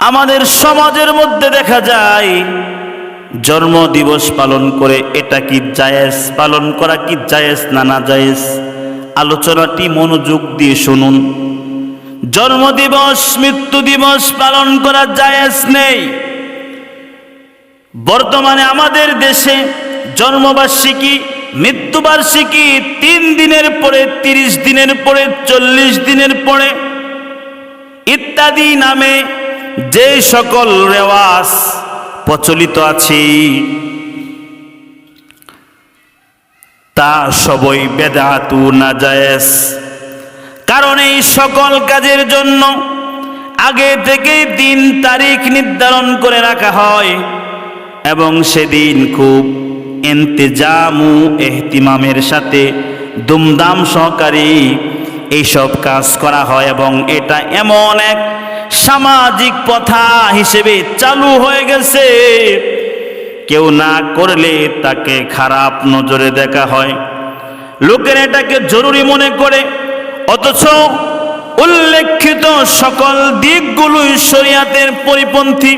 আমাদের সমাজের মধ্যে দেখা যায়, জন্ম দিবস পালন করে এটা কি জায়েজ, পালন করা কি জায়েজ না না জায়েজ? আলোচনাটি মনোযোগ দিয়ে শুনুন। জন্ম দিবস, মৃত্যু দিবস পালন করা জায়েজ নেই। বর্তমানে আমাদের দেশে জন্মবার্ষিকী, মৃত্যুবার্ষিকী তিন দিনের পরে, তিরিশ দিনের পরে, চল্লিশ দিনের পরে ইত্যাদি নামে যে সকল রেওয়াজ প্রচলিত আছে, তা সবই বেদাতু না জায়েজ কারণ এই সকল কাজের জন্য আগে থেকে দিন তারিখ নির্ধারণ করে রাখা হয় এবং সেদিন খুব এন্তেজামু এহতিমামের সাথে দুমদাম সহকারী এইসব কাজ করা হয় এবং এটা এমন এক সামাজিক প্রথা হিসেবে চালু হয়ে গেছে। কেউ না করলে তাকে খারাপ নজরে দেখা হয়। লোকের এটাকে জরুরি মনে করে। অথচ উল্লেখিত সকল দিকগুলোই শরিয়াতের পরিপন্থী।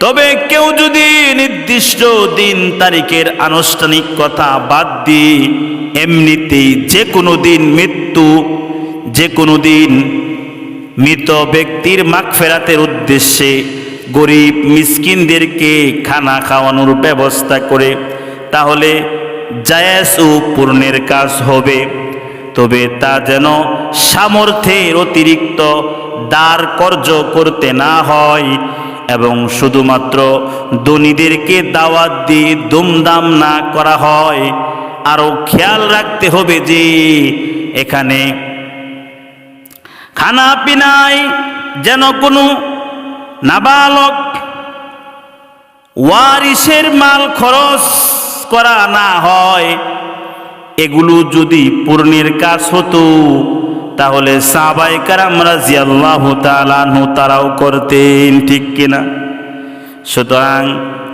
তবে কেউ যদি নির্দিষ্ট দিন তারিখের আনুষ্ঠানিক কথা বাদ দিয়ে এমনিতেই যে কোনো দিন মৃত্যু যে কোনো দিন মৃত ব্যক্তির মাখ ফেরাতের উদ্দেশ্যে গরিব মিসকিনদেরকে খানা খাওয়ানোর ব্যবস্থা করে, তাহলে জায়াস ও পূর্ণের কাজ হবে। তবে তা যেন সামর্থ্যের অতিরিক্ত দ্বার কর্য করতে না হয় এবং শুধুমাত্র ধনীদেরকে দাওয়াত দিয়ে দুমদাম না করা হয়, আরও খেয়াল রাখতে হবে যে এখানে খানা পিনায় যেন কোনো নাবালক ওয়ারিসের মাল খরচ করা না হয়। এগুলো যদি পূর্ণের কাজ হতো, তাহলে সাবাই কারাম রাজিয়াল্লাহ তালানহু তারাও করতেন, ঠিক কিনা সুতরাং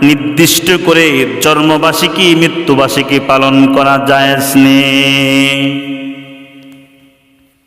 নির্দিষ্ট করে জন্মবার্ষিকী, মৃত্যুবার্ষিকী পালন করা যায় নেই।